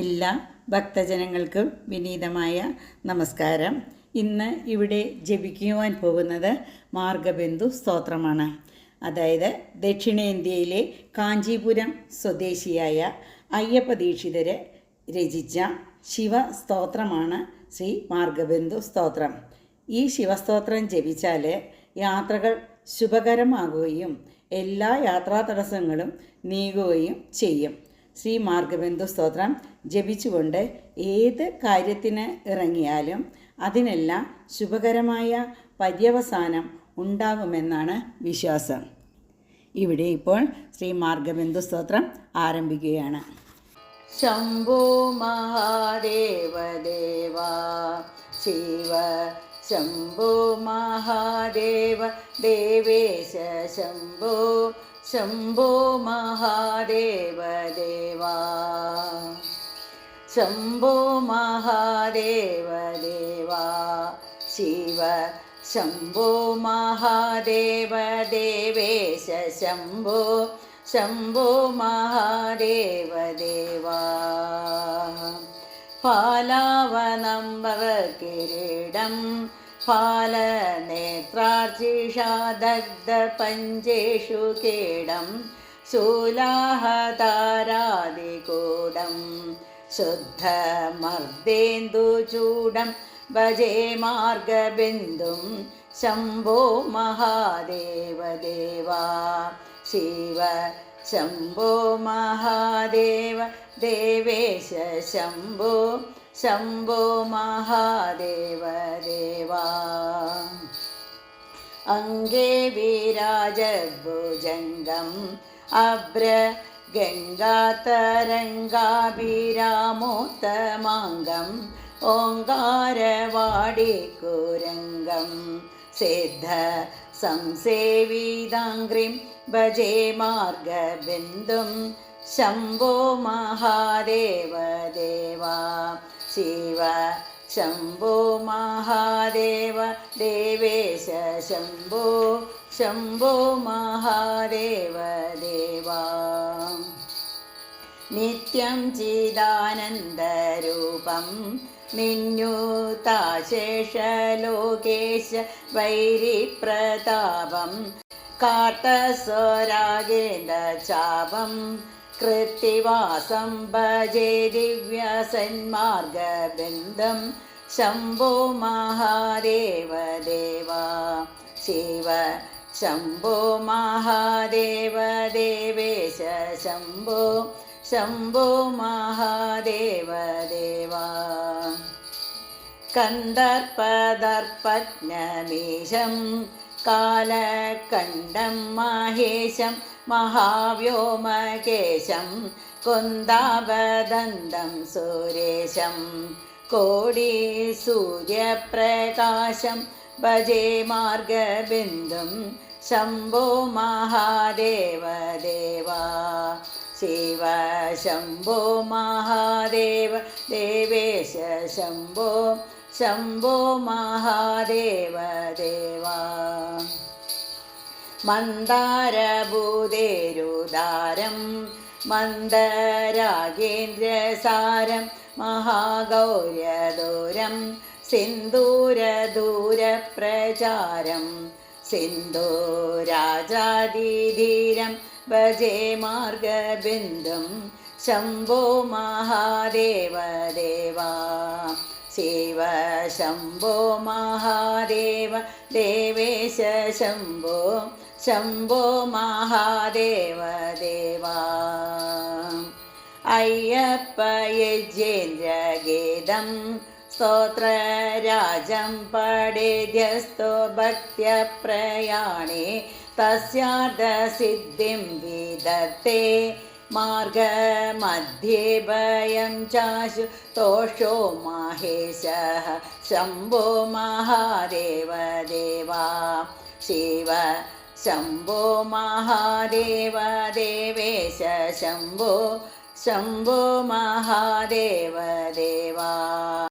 എല്ലാ ഭക്തജനങ്ങൾക്കും വിനീതമായ നമസ്കാരം. ഇന്ന് ഇവിടെ ജപിക്കുവാൻ പോകുന്നത് മാർഗബന്ധു സ്തോത്രമാണ്. അതായത് ദക്ഷിണേന്ത്യയിലെ കാഞ്ചീപുരം സ്വദേശിയായ അയ്യപ്പ ദീക്ഷിതര് രചിച്ച ശിവസ്തോത്രമാണ് ശ്രീ മാർഗബന്ധു സ്തോത്രം. ഈ ശിവസ്തോത്രം ജപിച്ചാൽ യാത്രകൾ ശുഭകരമാകുകയും എല്ലാ യാത്രാ തടസ്സങ്ങളും നീങ്ങുകയും ചെയ്യും. ശ്രീ മാർഗബന്ധു സ്തോത്രം. ജപിച്ചുകൊണ്ട് ഏത് കാര്യത്തിന് ഇറങ്ങിയാലും അതിനെല്ലാം ശുഭകരമായ പര്യവസാനം ഉണ്ടാകുമെന്നാണ് വിശ്വാസം. ഇവിടെ ഇപ്പോൾ ശ്രീ മാർഗബന്ധു സ്തോത്രം ആരംഭിക്കുകയാണ്. ശംഭോ മഹാദേവദേവ ശിവ ശംഭോ മഹാദേവ ദേവേശ ശംഭോ ശംഭോ മഹാദേവ ദേവാ. ശംഭോ മഹാദേവ ദേവാ ശിവ. ശംഭോ മഹാദേവ ദേവേശ ശംഭോ ശംഭോ മഹാദേവ ദേവ. പാലാവനമ്പർ കിരീടം പാലനേത്രാർച്ചിഷാദഗ്ധ പഞ്ചേഷു കേടം ശൂലാഹതാരാദികൂടം ശുദ്ധമർദ്ദേന്ദുചൂടം ഭജേ മാർഗബിന്ദും ശംഭോ മഹാദേവ ദേവാ ശിവ ശംഭോ മഹാദേവ ശംഭോ ശംഭോ മഹാദേവ ദേവാ അംഗേ വിരാജഭുജംഗം അഭ്ര ഗംഗാതരംഗാഭിരാമോത്തമാംഗം ഓങ്കാരവാടിക്കുരംഗം സിദ്ധ സംസേവിതാംഗ്രിം ഭജേ ശിവ ശംഭോ മഹാദേവ ദേവേശ ശംഭോ ശംഭോ മഹാദേവ ദേവാ. നിത്യം ചിദാനന്ദരൂപം നിന്യൂതാശേഷലോകേശ വൈരിപ്രതാപം കാർത്തസ്വരാഗേന്ദ്രചാപം कृत्तिवासं भजे दिव्यसन्मार्गबिन्दं शम्भो माहादेवदेवा शिव शम्भो माहादेवदेवेशम्भो शम्भो शम्भो माहादेवदेवा कन्दर्पदर्पज्ञमीशं കാലകണ്ഠം മഹേശം മഹാവ്യോമകേശം കുന്താപദന്തം സുരേശം കോടി സൂര്യപ്രകാശം ഭജേ മാർഗബിന്ദും ശംഭോ മഹാദേവ ദേവാ ശിവ ശംഭോ മഹാദേവ ദേവേശ ശംഭോ ശംഭോ മഹാദേവ ദേവാ മന്ദാരഭൂതേരുദാരം മന്ദരാഗേന്ദ്രസാരം മഹാഗൗര്യദൂരം സിന്ദൂരദൂരപ്രചാരം സിന്ദൂരാജാതിധീരം ഭജേ മാർഗബിന്ദും ശംഭോ മഹാദേവ ദേവാ ശിവ ശംഭോ മഹാദേവ ദേവേശ ശംഭോ शम्भो महादेवदेवा अय्यप्पयज्येन्द्रगेदं स्तोत्रराजं पडेद्यस्तो भक्त्यप्रयाणे तस्यार्धसिद्धिं विदत्ते मार्गमध्ये भयं चाशु तोषो माहेशः शम्भो महादेवदेवा शिव ശംഭോ മഹാദേവ ദേവേശ ശംഭോ ശംഭോ മഹാദേവ ദേവാ.